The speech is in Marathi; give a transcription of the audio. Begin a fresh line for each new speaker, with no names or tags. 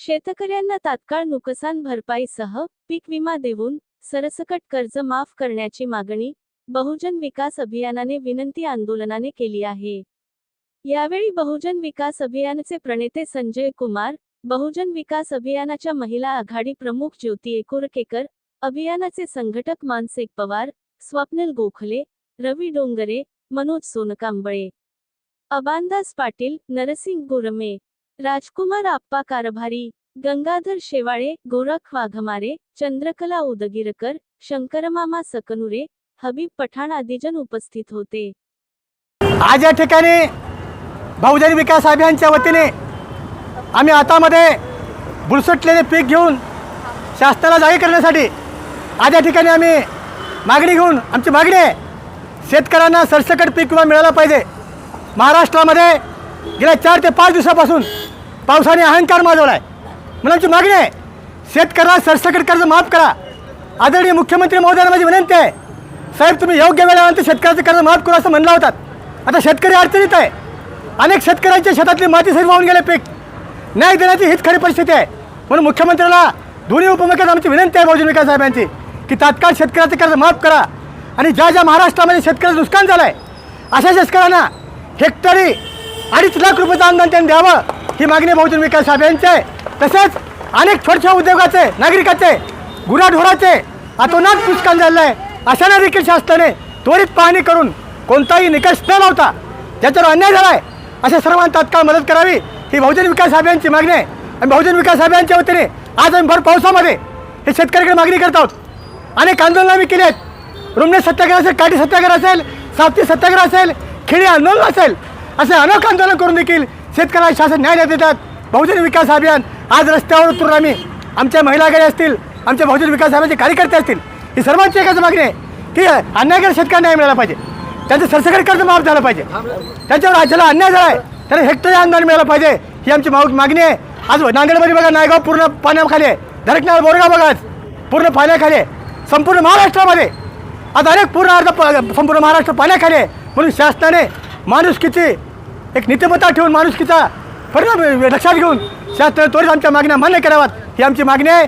शेतकऱ्यांना तात्काळ नुकसान भरपाईसह पीक विमा देऊन सरसकट कर्ज माफ करण्याची मागणी बहुजन विकास अभियानाने विनंती आंदोलनाने केली आहे. यावेळी बहुजन विकास अभियानचे प्रणेते संजय कुमार बहुजन विकास अभियानाच्या महिला आघाडी प्रमुख ज्योती एकुरकेकर अभियानाचे संघटक मानसिक पवार स्वप्नील गोखले रवी डोंगरे मनोज सोनकांबळे अबांदास पाटील नरसिंग गुरमे राजकुमार आप्पा कारभारी गंगाधर शेवाळे गोरख वाघमारे चंद्रकला उदगीरकर शंकरमामा सकनुरे हबीब पठाण आदीजन उपस्थित होते.
आज या ठिकाणी बहुजन विकास अभियानच्या वतीने आम्ही हातामध्ये बुलसटलेले पीक घेऊन शासनाला जाहीर करण्यासाठी आज या ठिकाणी आम्ही मागणी घेऊन आमची मागणी आहे. शेतकऱ्यांना सरसकट पीक विमा मिळाला पाहिजे. महाराष्ट्रामध्ये गेल्या चार ते पाच दिवसापासून पावसाने अहंकार माजवला आहे म्हणून आमची मागणी आहे. शेतकऱ्याला सरसकट कर्ज माफ करा. आदरणीय मुख्यमंत्री महोदयांना माझी विनंती आहे. साहेब तुम्ही योग्य वेळेनंतर शेतकऱ्याचं कर्ज माफ करू असं म्हणला होतात. आता शेतकरी अडचणीत आहे. अनेक शेतकऱ्यांच्या शेतातली माती सरी वाहून गेले पीक. न्याय देण्याची हीच खरी परिस्थिती आहे. म्हणून मुख्यमंत्र्याला दोन्ही उपमुख्यात आमची विनंती आहे बहुजन विकास साहेबांची की तात्काळ शेतकऱ्याचं कर्ज माफ करा. आणि ज्या ज्या महाराष्ट्रामध्ये शेतकऱ्याचं नुकसान झालं आहे अशा शेतकऱ्यांना हेक्टरी अडीच लाख रुपयाचं अनुदान त्यांनी द्यावं. ही मागणी बहुजन विकास अभियानची आहे तसेच अनेक छोट्या उद्योगाचे नागरिकाचे गुराढोराचे अतोनात नुकसान झालेलं आहे अशांना देखील शासनाने त्वरित पाहणी करून कोणताही निकष न लावता ज्याच्यावर अन्याय झाला आहे अशा सर्वांना तात्काळ मदत करावी ही बहुजन विकास अभियानची मागणी आहे. आणि बहुजन विकास अभियानच्या वतीने आज आम्ही भर पावसामध्ये हे शेतकऱ्याकडे मागणी करत आहोत. अनेक आंदोलनं आम्ही केली आहेत. रुमणे सत्याग्रह असेल काठी सत्याग्रह असेल साप्ती सत्याग्रह असेल खेडी आंदोलन असेल असे अनेक आंदोलन करून देखील शेतकऱ्याला शासन न्याय देतात बहुजन विकास अभियान आज रस्त्यावर उतरून आम्ही आमच्या महिला असतील आमच्या बहुजन विकास अभियानचे कार्यकर्ते असतील ही सर्वांची एकाच मागणी आहे की अन्यायकर शेतकऱ्यांना न्याय मिळाला पाहिजे. त्यांचं सरसकट कर्ज माफ झालं पाहिजे. त्याच्यावर राज्याला अन्याय झाला आहे त्याला हेक्टरी अनुदान मिळालं पाहिजे ही आमची माग मागणी आहे. आज नांदेडमध्ये बघा नायगाव पूर्ण पाण्याखाली आहे. धरकनाळ बोरगाव बघा आज पूर्ण पाण्याखाली आहे. संपूर्ण महाराष्ट्रामध्ये. आज अनेक पूर्ण अर्ध संपूर्ण महाराष्ट्र पाण्याखाली आहे. म्हणून शासनाने किती एक नित्यमता ठेवून माणुसकीचा परिणाम लक्षात घेऊन शास्त्र त्वरित आमच्या मागण्या मान्य कराव्यात. ही आमची मागणी आहे.